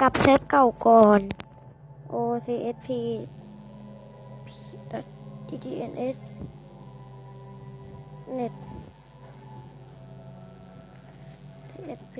กลับเซฟเก่าก่อน OCSP TTNS net CSP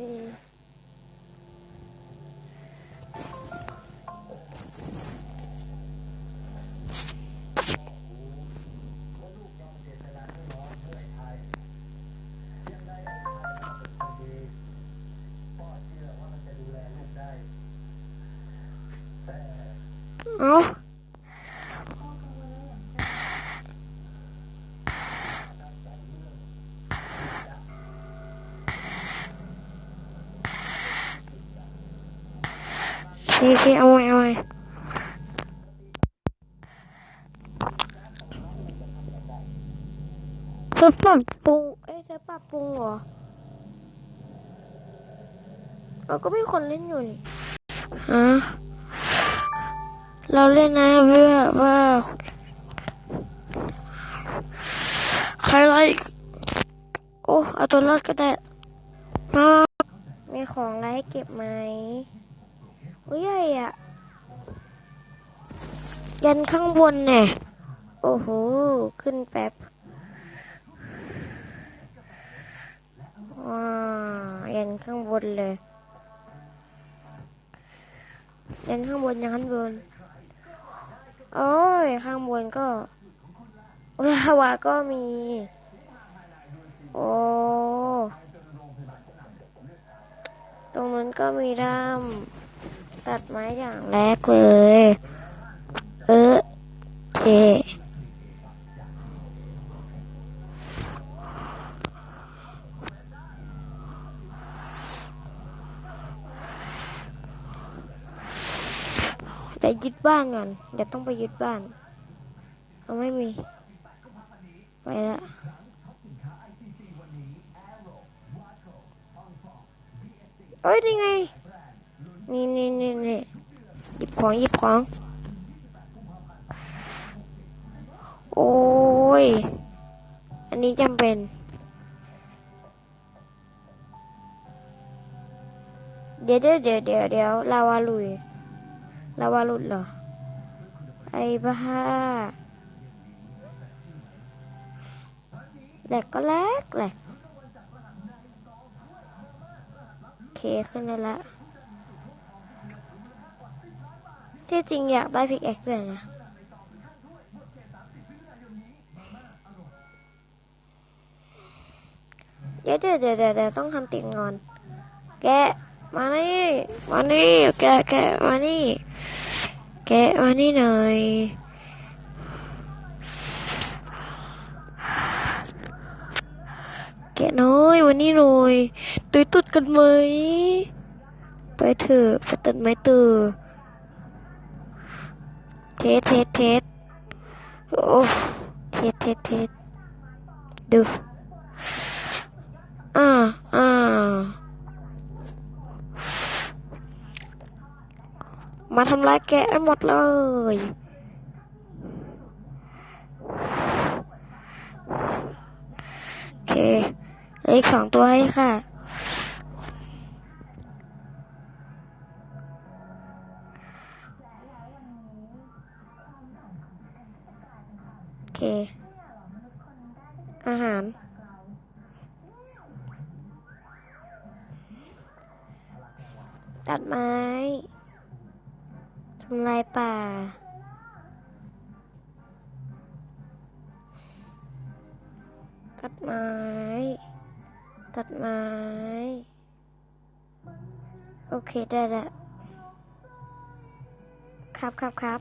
เอาโอเคโอเคเอาไว้เอาไว้เซิร์ฟปรับปรุงเอ้ยเซิร์ฟปรับปรุงเหรอเราก็มีคนเล่นอยู่นี่ฮะ เราเล่นนะเพื่อว่าใครไลค์โอ้เอาตัวรอดก็ได้มามีของอะไรให้เก็บไหมโอ้ยใหญ่อะยันข้างบนเนี่ยโอ้โห ขึ้นแป๊บว้ายันข้างบนเลยยันข้างบนยันข้างบน โอ้ย ข้างบนก็ลาวาก็มี โอ้ตรงนั้นก็มีร่ามตัดไม้อย่างแรกเลย เออเท บ้านก่อนเดี๋ยวต้องไปยึดบ้านเอาไม่มี ไปละเอ้ยนี่ไง นี่นี่นี่นี่หยิบของหยิบของ โอ้ย อันนี้จำเป็น เดี๋ยวเดี๋ยวเดี๋ยวเดี๋ยวเดี๋ยวลาวาลุยลาวาลุดเหรอ ไอ้บ้าแหลกก็แหลกแหลกเคขึ้นได้ละ ที่จริงอยากได้พิกแอคด้วยนะเดี๋ยวเดี๋ยวเดี๋ยวเดี๋ยวต้องทำติดงอน แก มานี่ มานี่ แกแกมานี่ แกะมานี่หน่อยแกะน้อยวันนี้หน่อยตุยตุดกันไหม ไปเถอะไปตัดไม้ตือเทสเทสเทสโอ้เทสเทสเทสดูอ่าอ่า มาทำร้ายแกะให้หมดเลย โอเคอีกสองตัวให้ค่ะ โอเค อาหารตัดไม้ำลายป่า ตัดไม้ ตัดไม้ โอเคได้แล้วครับครับครับ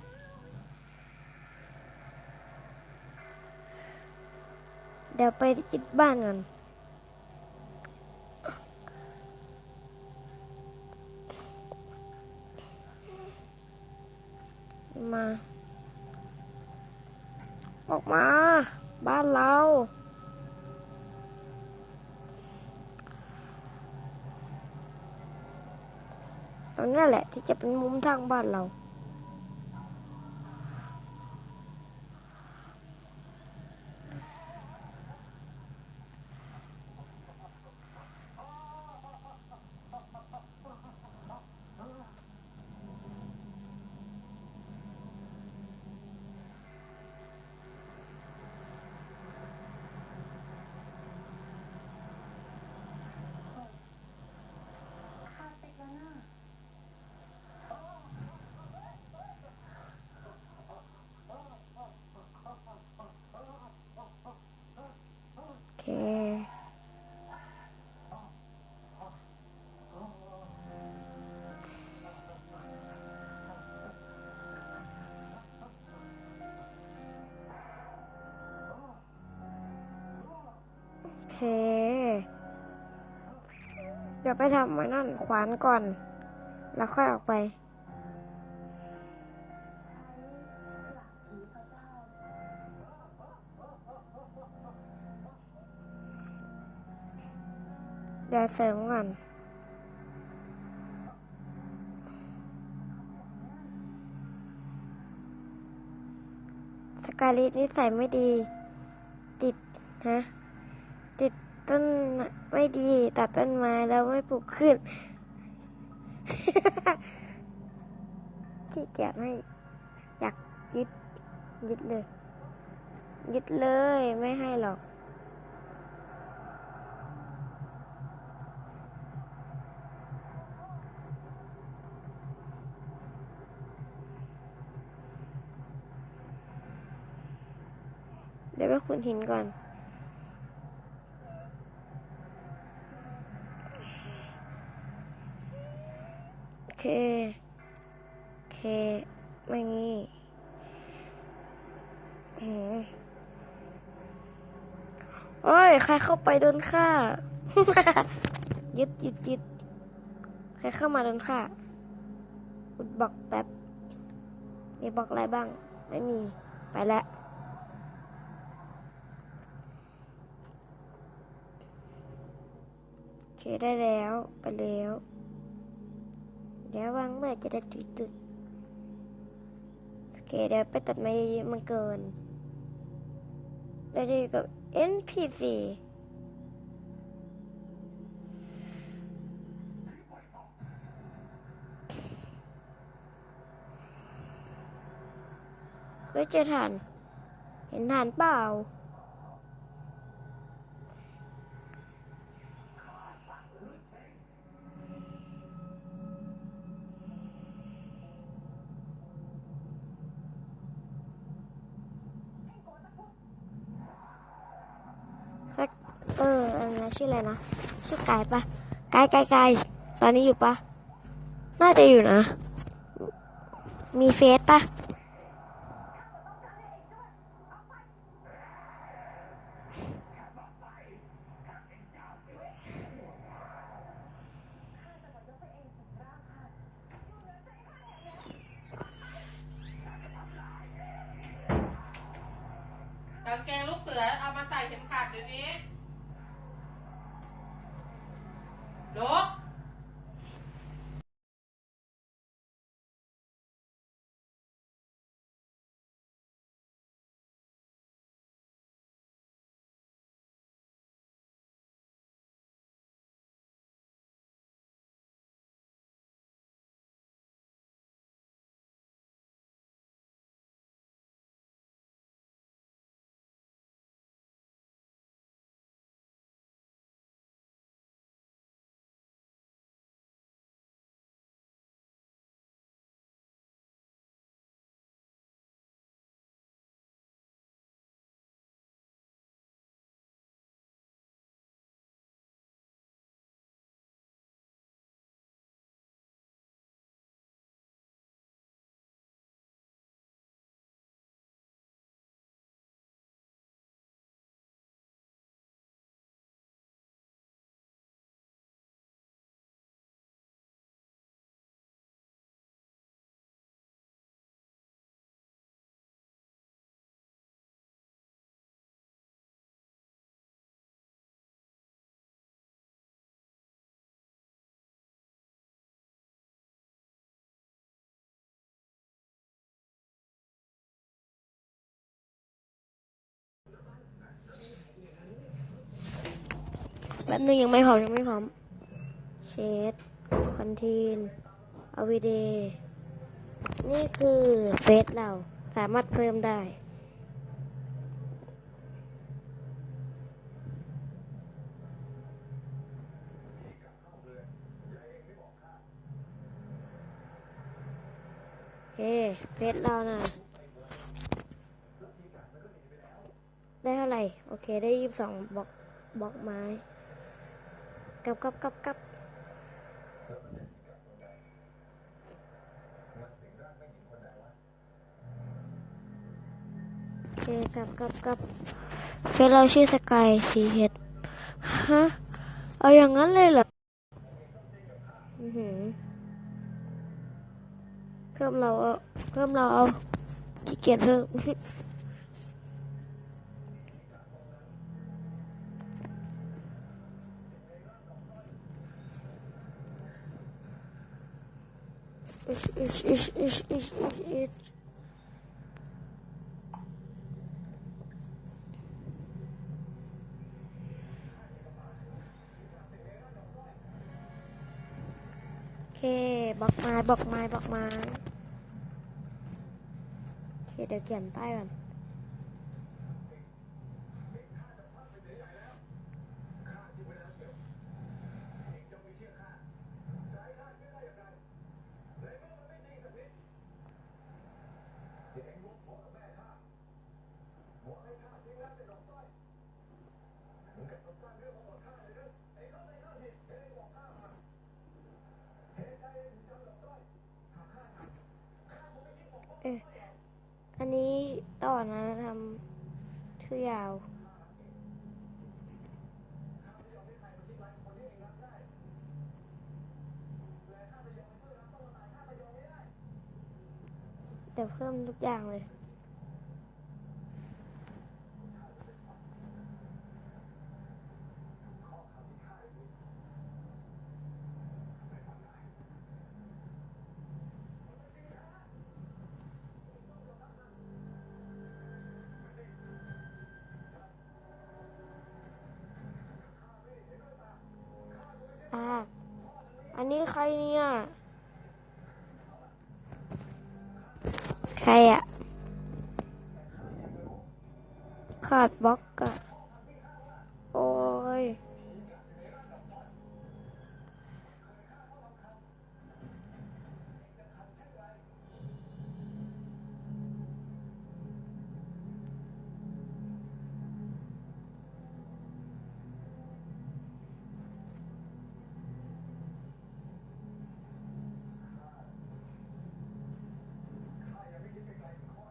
เดี๋ยวไปยึดบ้านก่อน มา ออกมา บ้านเราตรงนี้แหละที่จะเป็นมุมทางบ้านเรา เดี๋ยวไปทำไว้นั่นขวานก่อน แล้วค่อยออกไปเดี๋ยวเสริมก่อนสกาลิสนิสัยไม่ดี ติดฮะ ต้นไม่ดี ตัดต้นไม้แล้วไม่ปลูกขึ้นขี้เกียจให้อยากยึดยึดเลย ยึดเลยไม่ให้หรอก เดี๋ยวไปขุดหินก่อน โอเค โอเค ไม่งี้อืมโอ้ย ใครเข้าไป โดนฆ่า ยึดยึดยึดใครเข้ามาโดนฆ่าอุดบอกแป๊บ มีบอกอะไรบ้าง ไม่มี ไปแล้วโอเคได้แล้ว ไปแล้ว เดี๋ยววางเมื่อจะได้จุดจุดโอเคเดี๋ยวไปตัดไม้เยอะมันเกินเราจะอยู่กับ NPC ยเจอฐาน เห็นฐานเปล่า เอออันนั้ชื่ออะไรนะ ชื่อกายปะไกายกายกายตอนนี้อยู่ปะน่าจะอยู่นะ มีเฟซปะกางเกงลูกเสือเอามาใส่ เป๊บนึงยังไม่พร้อมยังไม่พร้อมเชดคอนทีนอวีเดนี่คือเฟซเราสามารถเพิ่มได้โอเคเฟซเรานะได้เท่าไหร่ โอเค ได้ยี่สิบสองบล็อกบล็อกไม้ กลับกลับกลับกลับโอเคกลับกลับกลับเฟซเราชื่อสกายซีเฮดฮะ เอาอย่างนั้นเลยเหรออือหือเพิ่มเราเอาเพิ่มเราเอาขี้เกียจเพิ่ม อิชอิชอิชอิชอิชอิชอิชโอเคบล็อกไม้บล็อกไม้บล็อกไม้โอเค เดี๋ยวเขียนป้ายก่อน เอะอันนี้ต่ อนะทำชื่อยาว แต่เพิ่มทุกอย่างเลย นนี้ใครเนี่ย ใครอะขาดบล็อกอะ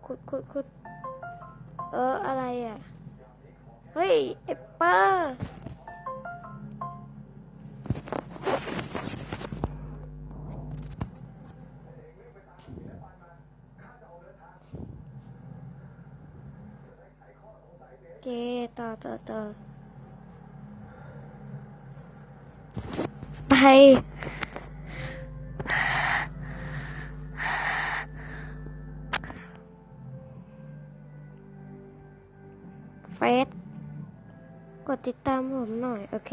ขุดขุดขุดเออ อะไรอะ เฮ้ยไอเปอร์โอเคต่อต่อต่อไป ติดตามผมหน่อย โอเค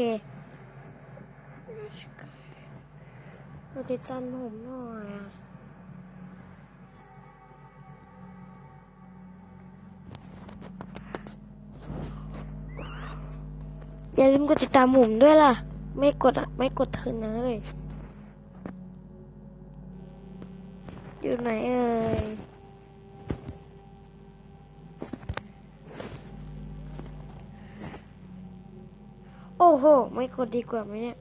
กดติดตามผมหน่อยอะอย่าลืมกดติดตามผมด้วยล่ะ ไม่กดอะ ไม่กดเถินนะเลย อยู่ไหนเอ่ย โอ้โห ไม่กดดีกว่าไหมเนี่ย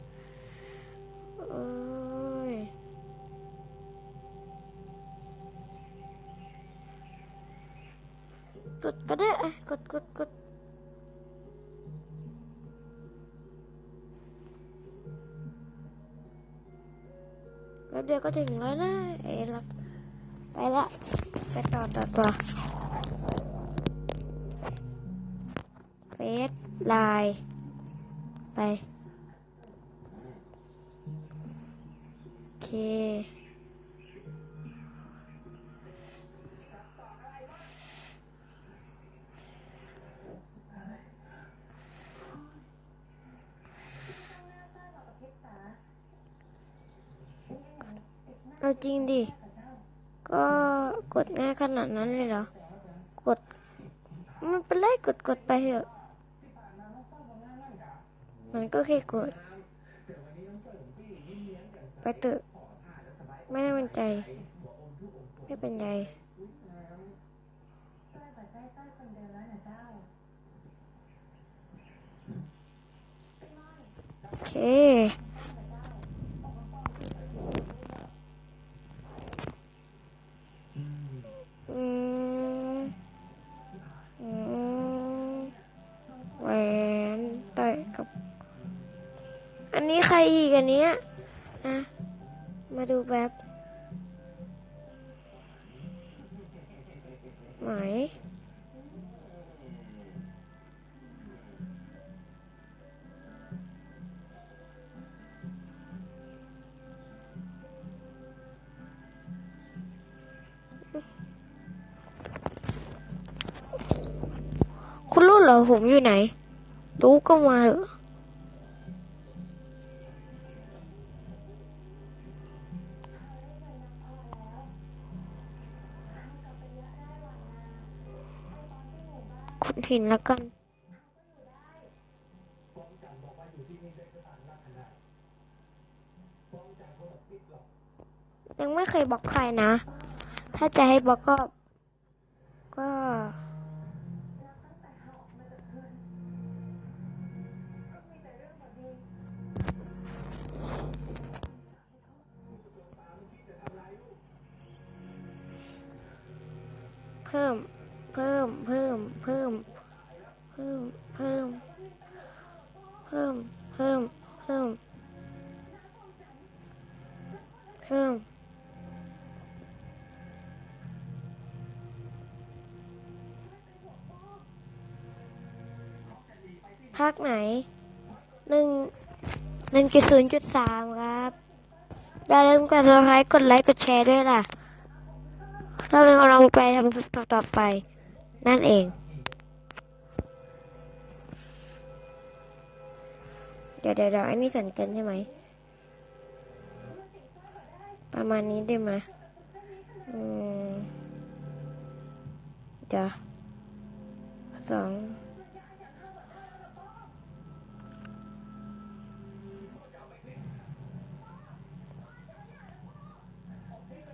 กดก็ได้กดกดกดแล้วเดี๋ยวก็ถึงแล้วนะเอ๋ละไปละไปต่อต่อต่อเฟซไลน์ ไปโอเค เอาจริงดิ ก็กดง่ายขนาดนั้นเลยเหรอ กด มันเป็นไรกดกดไปเถอะ มันก็แค่กดไปเถอะไม่ได้เป็นใจ ไม่เป็นไรโอเค เนี้ยอะมาดูแบบไหนคุณรู้เหรอผมอยู่ไหน รู้ก็มาเถอะ คุณเห็นแล้วกันยังไม่เคยบล็อกใครนะ ถ้าจะให้บล็อกก็ ภาคไหนหนึ่งหนึ่งจุดศูนย์จุดสามครับอย่าลืมกด subscribe กดไลค์กดแชร์ด้วยล่ะเราเป็นกำลังไปทำคลิปต่อไป นั่นเอง เดี๋ยวเดี๋ยวเดี๋ยวไอ้นี่สันกินใช่ไหม ประมาณนี้ได้ไหมอืมเดี๋ยวสอง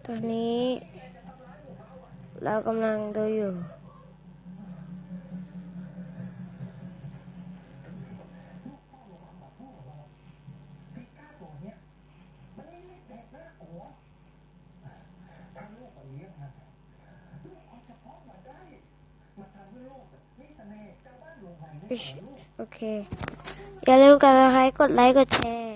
ตอนนี้ เรากำลังดูอยู่ โอเค อย่าลืมกดไลค์กดไลค์ กดแชร์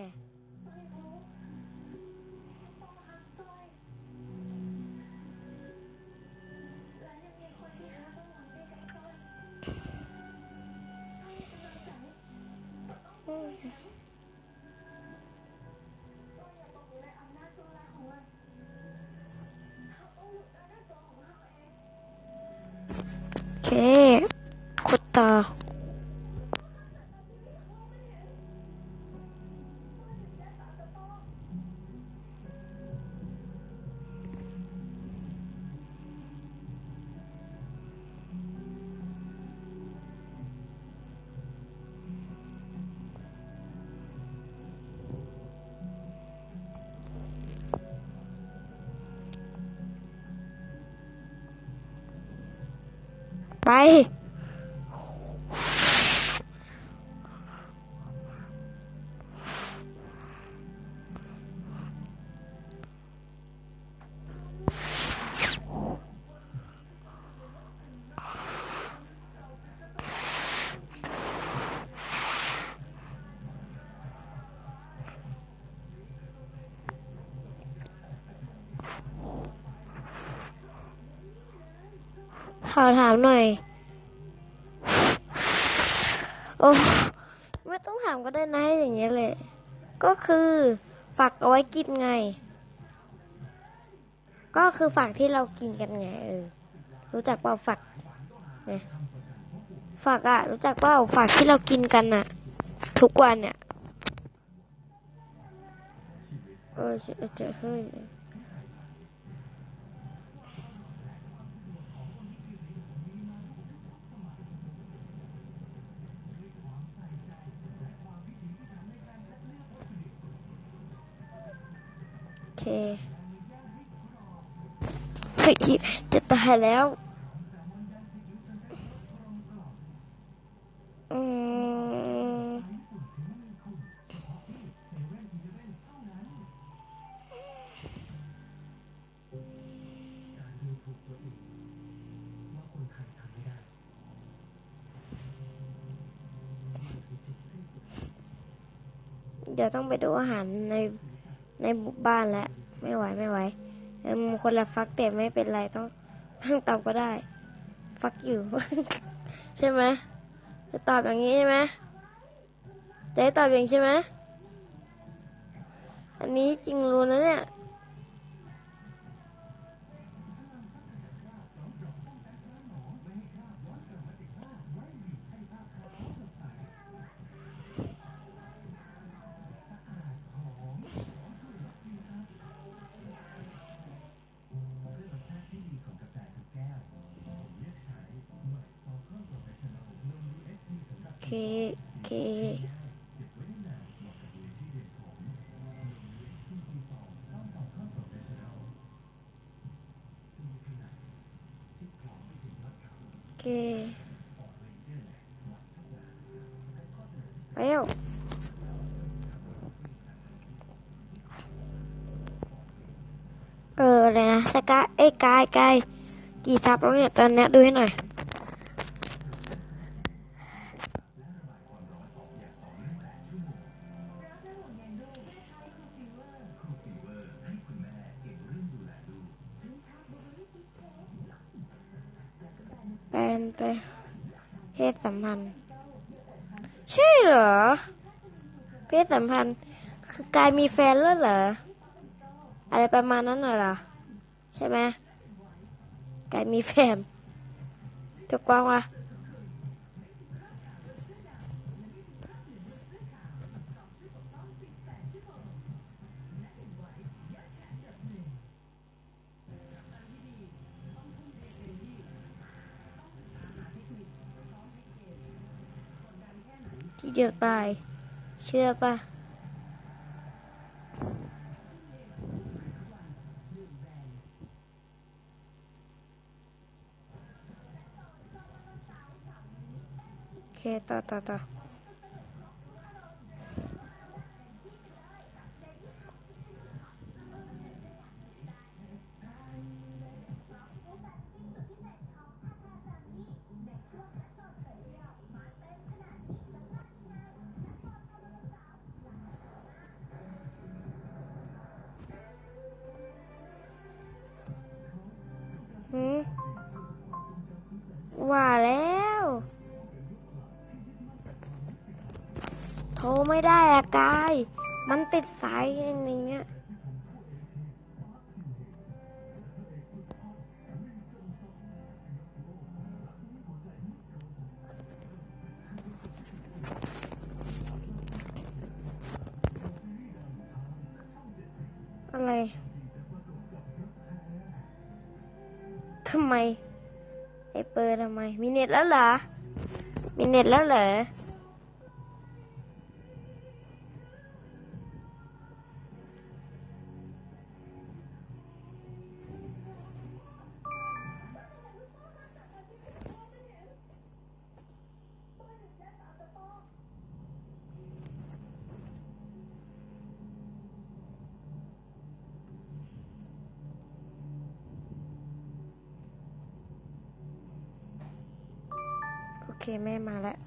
ไป อถามหน่อย โอ้ไม่ต้องถามก็ได้นะอย่างเงี้ยเลย ก็คือฝักเอาไว้กินไง ก็คือฝักที่เรากินกันไงเออ รู้จักเปล่าฝักฝักอะรู้จักเปล่าฝักที่เรากินกันอะทุกวันเนี่ยเออจะจะเฮ้ย เคเฮ้ยจะตายแล้ว อืมเดี๋ยวต้องไปดูอาหารในในบ้านแล้ว ไม่ไหวไม่ไหวเออมันคนละฟักแต่ไม่เป็นไรต้องต้องตอบก็ได้ ฟักอยู่ ใช่ไหมจะตอบอย่างนี้ใช่ไหมจะให้ตอบอย่างนี้ใช่ไหมอันนี้จริงรู้นะเนี่ย เคเคเคไปแล้วเอออะไรน ไปเพศสัมพันธ์ ใช่เหรอ เพศสัมพันธ์ คือกายมีแฟนแล้วเหรอ อะไรประมาณนั้นน่ะเหรอ ใช่ไหมกายมีแฟนถูกต้องวะ ดียวตาย เชื่อปะโอเคต่อต่อต่อ มันติดสายอย่างเงี้ยอะไรทำไมไอเปิดทำไม มีเน็ตแล้วเหรอ มีเน็ตแล้วเหรอ เคแม่มาแล้ว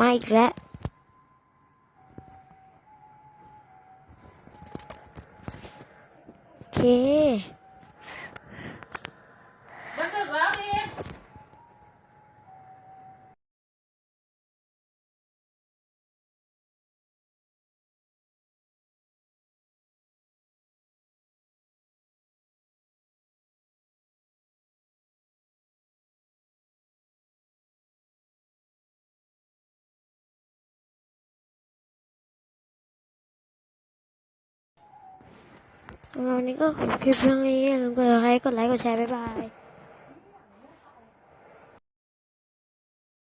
มาอีกแล้วโอเค วันนี้ก็ขอคลิปเพียงนี้อย่าลืมกดไลค์กดไลค์กดแชร์บ๊ายบาย